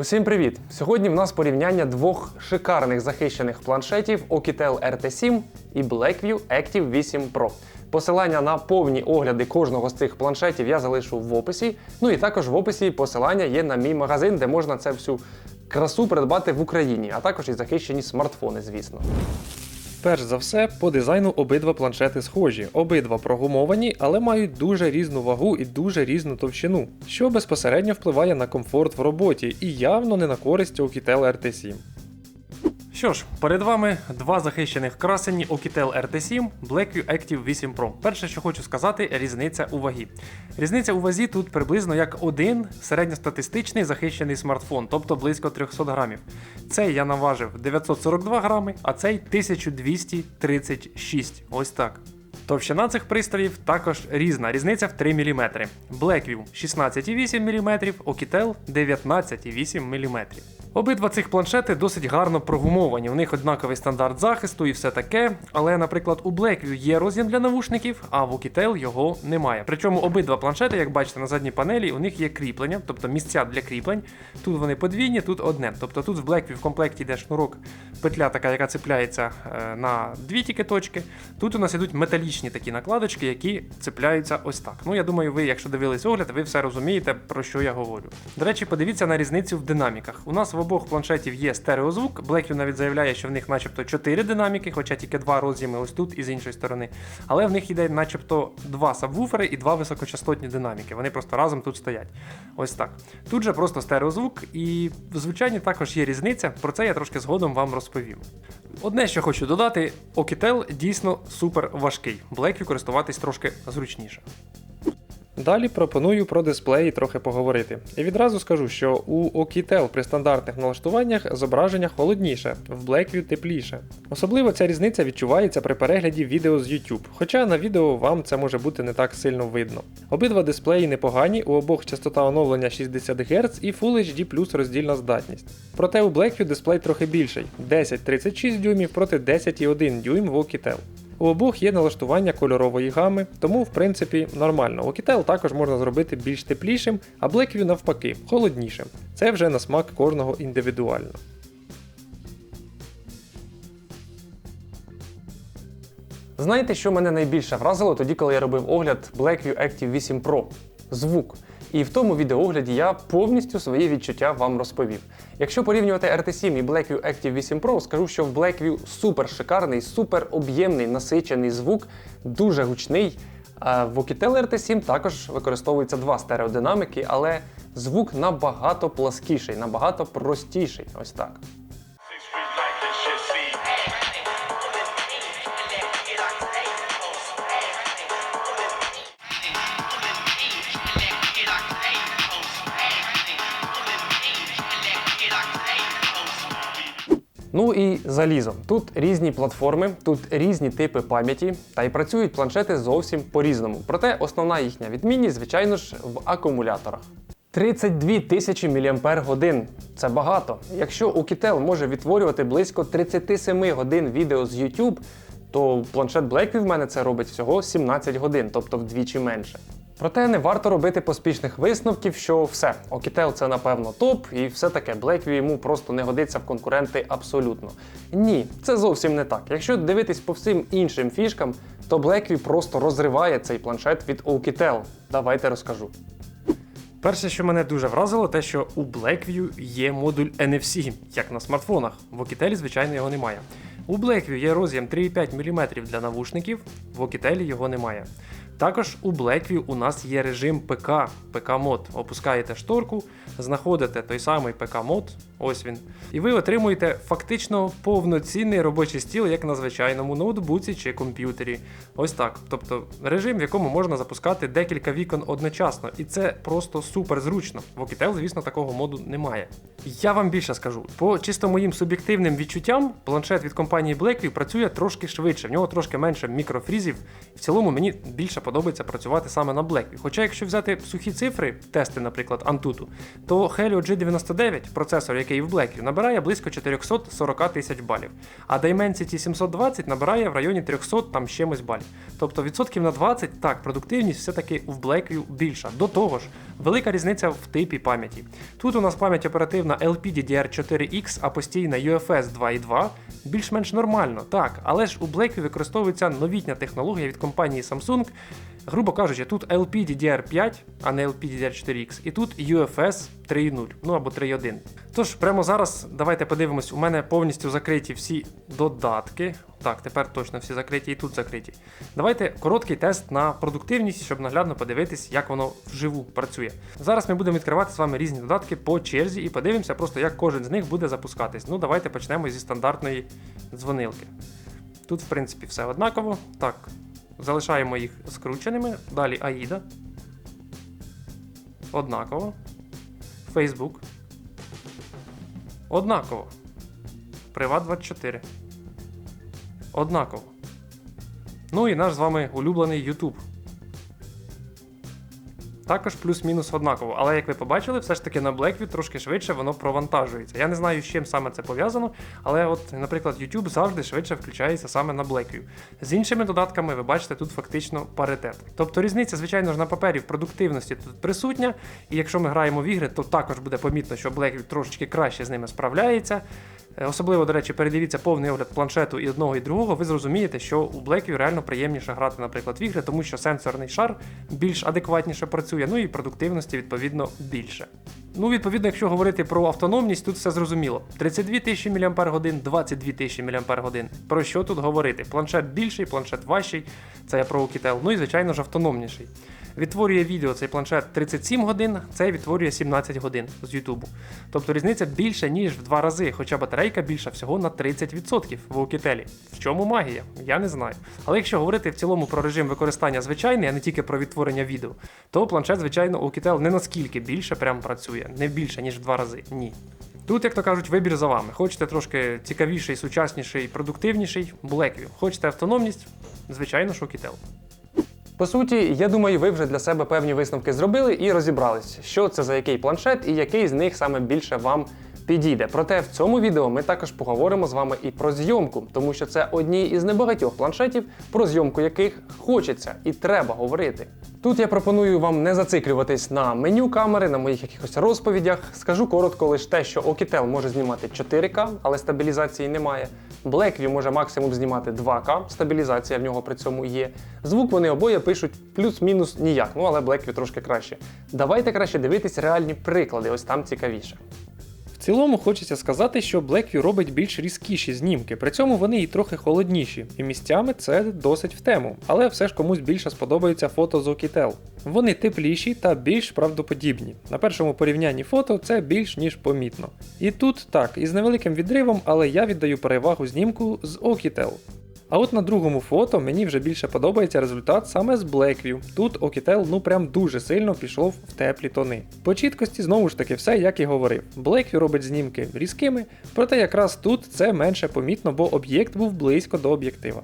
Усім привіт! Сьогодні в нас порівняння двох шикарних захищених планшетів Okitel RT7 і Blackview Active 8 Pro. Посилання на повні огляди кожного з цих планшетів я залишу в описі. Ну і також в описі посилання є на мій магазин, де можна це всю красу придбати в Україні, а також і захищені смартфони, звісно. Перш за все, по дизайну обидва планшети схожі, обидва прогумовані, але мають дуже різну вагу і дуже різну товщину, що безпосередньо впливає на комфорт в роботі і явно не на користь Oukitel RT7. Що ж, перед вами два захищених красені Oukitel RT7 Blackview Active 8 Pro. Перше, що хочу сказати, різниця у вагі. Різниця у вазі тут приблизно як один середньостатистичний захищений смартфон, тобто близько 300 грамів. Цей я наважив 942 грами, а цей 1236. Ось так. Товщина цих пристроїв також різна, різниця в 3 мм. Blackview 16,8 мм, Oukitel 19,8 мм. Обидва цих планшети досить гарно прогумовані. У них однаковий стандарт захисту і все таке. Але, наприклад, у Blackview є роз'єм для навушників, а в Oukitel його немає. Причому обидва планшети, як бачите на задній панелі, у них є кріплення, тобто місця для кріплень. Тут вони подвійні, тут одне. Тобто тут в Blackview в комплекті йде шнурок, петля така, яка цепляється е, на дві тільки точки. Тут у нас ідуть металічні такі накладочки, які цепляються ось так. Ну я думаю, ви, якщо дивились огляд, ви все розумієте, про що я говорю. До речі, подивіться на різницю в динаміках. У нас в обох планшетів є стереозвук. Blackview навіть заявляє, що в них начебто 4 динаміки, хоча тільки два роз'єми ось тут і з іншої сторони. Але в них йде начебто два сабвуфери і два високочастотні динаміки. Вони просто разом тут стоять. Ось так. Тут же просто стереозвук, і в звучанні також є різниця. Про це я трошки згодом вам розповім. Одне, що хочу додати, Oukitel дійсно супер важкий. Blackview користуватись трошки зручніше. Далі пропоную про дисплеї трохи поговорити. І відразу скажу, що у Oukitel при стандартних налаштуваннях зображення холодніше, в Blackview тепліше. Особливо ця різниця відчувається при перегляді відео з YouTube, хоча на відео вам це може бути не так сильно видно. Обидва дисплеї непогані, у обох частота оновлення 60 Гц і Full HD плюс роздільна здатність. Проте у Blackview дисплей трохи більший 10-36 дюймів проти 10,1 дюйм в Oukitel. У обох є налаштування кольорової гами, тому в принципі нормально. Oukitel також можна зробити більш теплішим, а Blackview навпаки, холоднішим. Це вже на смак кожного індивідуально. Знаєте, що мене найбільше вразило тоді, коли я робив огляд Blackview Active 8 Pro? Звук. І в тому відеоогляді я повністю свої відчуття вам розповів. Якщо порівнювати RT7 і Blackview Active 8 Pro, скажу, що в Blackview супер шикарний, супер об'ємний, насичений звук, дуже гучний. А в Oukitel RT7 також використовуються два стереодинамики, але звук набагато пласкіший, набагато простіший. Ось так. Ну і залізо. Тут різні платформи, тут різні типи пам'яті, та й працюють планшети зовсім по-різному. Проте основна їхня відмінність, звичайно ж, в акумуляторах. 32 тисячі мАч. Це багато. Якщо Oukitel може відтворювати близько 37 годин відео з YouTube, то планшет Blackview в мене це робить всього 17 годин, тобто вдвічі менше. Проте не варто робити поспішних висновків, що все, Oukitel це напевно топ, і все таке Blackview йому просто не годиться в конкуренти абсолютно. Ні, це зовсім не так. Якщо дивитись по всім іншим фішкам, то Blackview просто розриває цей планшет від Oukitel. Давайте розкажу. Перше, що мене дуже вразило, те, що у Blackview є модуль NFC, як на смартфонах. В Oukitel, звичайно, його немає. У Blackview є роз'єм 3,5 мм для навушників, в Oukitel його немає. Також у Blackview у нас є режим ПК, ПК-мод. Опускаєте шторку, знаходите той самий ПК-мод, ось він. І ви отримуєте фактично повноцінний робочий стіл, як на звичайному ноутбуці чи комп'ютері. Ось так. Тобто режим, в якому можна запускати декілька вікон одночасно. І це просто супер зручно. В Oukitel, звісно, такого моду немає. Я вам більше скажу, по чисто моїм суб'єктивним відчуттям, планшет від компанії Blackview працює трошки швидше, в нього трошки менше мікрофрізів. В цілому мені більше подобається працювати саме на Blackview. Хоча, якщо взяти сухі цифри, тести, наприклад, Antutu, то Helio G99, процесор, який в Blackview, набирає близько 440 тисяч балів, а Dimensity 720 набирає в районі 300 там чимось балів. Тобто відсотків на 20, так, продуктивність все-таки в Blackview більша. До того ж, велика різниця в типі пам'яті. Тут у нас пам'ять оперативна LPDDR4X, а постійно UFS 2.2 більш-менш нормально, так, але ж у Blackview використовується новітня технологія від компанії Samsung. Грубо кажучи, тут LPDDR5, а не LPDDR4X, і тут UFS 3.0, ну або 3.1. Тож, прямо зараз давайте подивимось, у мене повністю закриті всі додатки. Так, тепер точно всі закриті і тут закриті. Давайте короткий тест на продуктивність, щоб наглядно подивитись, як воно вживу працює. Зараз ми будемо відкривати з вами різні додатки по черзі і подивимося просто, як кожен з них буде запускатись. Ну, давайте почнемо зі стандартної дзвонилки. Тут, в принципі, все однаково. Так, залишаємо їх скрученими. Далі Аїда. Однаково. Facebook. Однаково. Приват 24. Однаково. Ну і наш з вами улюблений YouTube. Також плюс-мінус однаково, але як ви побачили, все ж таки на Blackview трошки швидше воно провантажується. Я не знаю, з чим саме це пов'язано, але от, наприклад, YouTube завжди швидше включається саме на Blackview. З іншими додатками ви бачите тут фактично паритет. Тобто різниця, звичайно ж, на папері в продуктивності тут присутня, і якщо ми граємо в ігри, то також буде помітно, що Blackview трошечки краще з ними справляється. Е, Особливо, до речі, передивіться повний огляд планшету і одного і другого, ви зрозумієте, що у Blackview реально приємніше грати, наприклад, в ігри, тому що сенсорний шар більш адекватніше працює, ну і продуктивності, відповідно, більше. Ну, відповідно, якщо говорити про автономність, тут все зрозуміло. 32 тисячі мАч, 22 тисячі мАч. Про що тут говорити? Планшет більший, планшет важчий, це я про Oukitel, ну і звичайно ж автономніший. Відтворює відео цей планшет 37 годин, цей відтворює 17 годин з Ютубу. Тобто різниця більше, ніж в два рази, хоча батарейка більша всього на 30% в Oukitel. В чому магія? Я не знаю. Але якщо говорити в цілому про режим використання звичайний, а не тільки про відтворення відео, то планшет, звичайно, Oukitel не наскільки більше прям працює, не більше, ніж в два рази. Ні. Тут, як то кажуть, вибір за вами. Хочете трошки цікавіший, сучасніший, продуктивніший Blackview. Хочете автономність? Звичайно, Oukitel. По суті, я думаю, ви вже для себе певні висновки зробили і розібрались, що це за який планшет і який з них саме більше вам підійде. Проте в цьому відео ми також поговоримо з вами і про зйомку, тому що це одні із небагатьох планшетів, про зйомку яких хочеться і треба говорити. Тут я пропоную вам не зациклюватись на меню камери, на моїх якихось розповідях. Скажу коротко лише те, що Oukitel може знімати 4К, але стабілізації немає. Blackview може максимум знімати 2К, стабілізація в нього при цьому є. Звук вони обоє пишуть плюс-мінус ніяк, ну але Blackview трошки краще. Давайте краще дивитись реальні приклади, ось там цікавіше. Цілому хочеться сказати, що Blackview робить більш різкіші знімки, при цьому вони і трохи холодніші, і місцями це досить в тему, але все ж комусь більше сподобаються фото з Oukitel. Вони тепліші та більш правдоподібні. На першому порівнянні фото це більш ніж помітно. І тут так, із невеликим відривом, але я віддаю перевагу знімку з Oukitel. А от на другому фото мені вже більше подобається результат саме з Blackview. Тут Окітел ну прям дуже сильно пішов в теплі тони. По чіткості знову ж таки все як і говорив. Blackview робить знімки різкими, проте якраз тут це менше помітно, бо об'єкт був близько до об'єктива.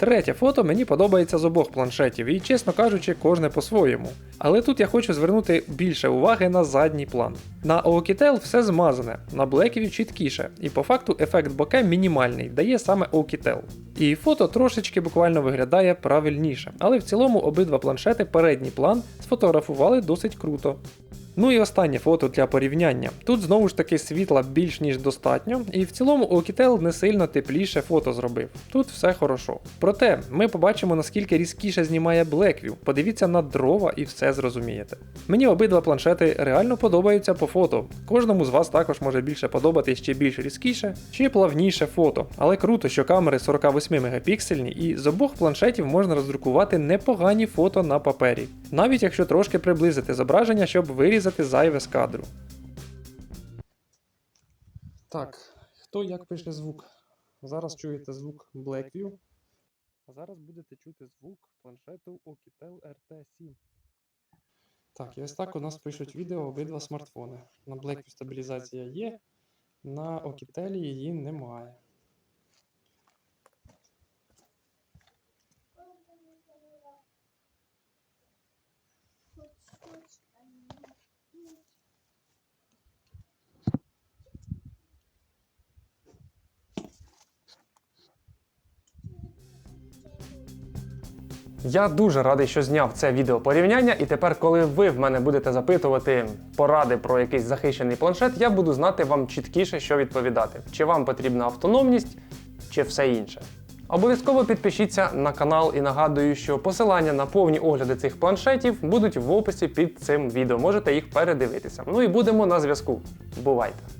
Третє фото мені подобається з обох планшетів, і, чесно кажучи, кожне по-своєму. Але тут я хочу звернути більше уваги на задній план. На Oukitel все змазане, на Blackview чіткіше, і по факту ефект боке мінімальний, дає саме Oukitel. І фото трошечки буквально виглядає правильніше, але в цілому обидва планшети передній план сфотографували досить круто. Ну і останнє фото для порівняння. Тут знову ж таки світла більш ніж достатньо, і в цілому Oukitel не сильно тепліше фото зробив. Тут все хорошо. Проте ми побачимо наскільки різкіше знімає Blackview. Подивіться на дрова і все зрозумієте. Мені обидва планшети реально подобаються по фото. Кожному з вас також може більше подобати ще більш різкіше чи плавніше фото. Але круто, що камери 48 мегапіксельні і з обох планшетів можна роздрукувати непогані фото на папері, навіть якщо трошки приблизити зображення, щоб вирізати зайве з кадру. Так, хто як пише звук? Зараз чуєте звук Blackview. А зараз будете чути звук планшету Oukitel RT7. Так, і ось так у нас пишуть відео обидва смартфони. На Blackview стабілізація є, на Oukitel її немає. Я дуже радий, що зняв це відео порівняння, і тепер, коли ви в мене будете запитувати поради про якийсь захищений планшет, я буду знати вам чіткіше, що відповідати: чи вам потрібна автономність, чи все інше. Обов'язково підпишіться на канал і нагадую, що посилання на повні огляди цих планшетів будуть в описі під цим відео. Можете їх передивитися. Ну і будемо на зв'язку. Бувайте!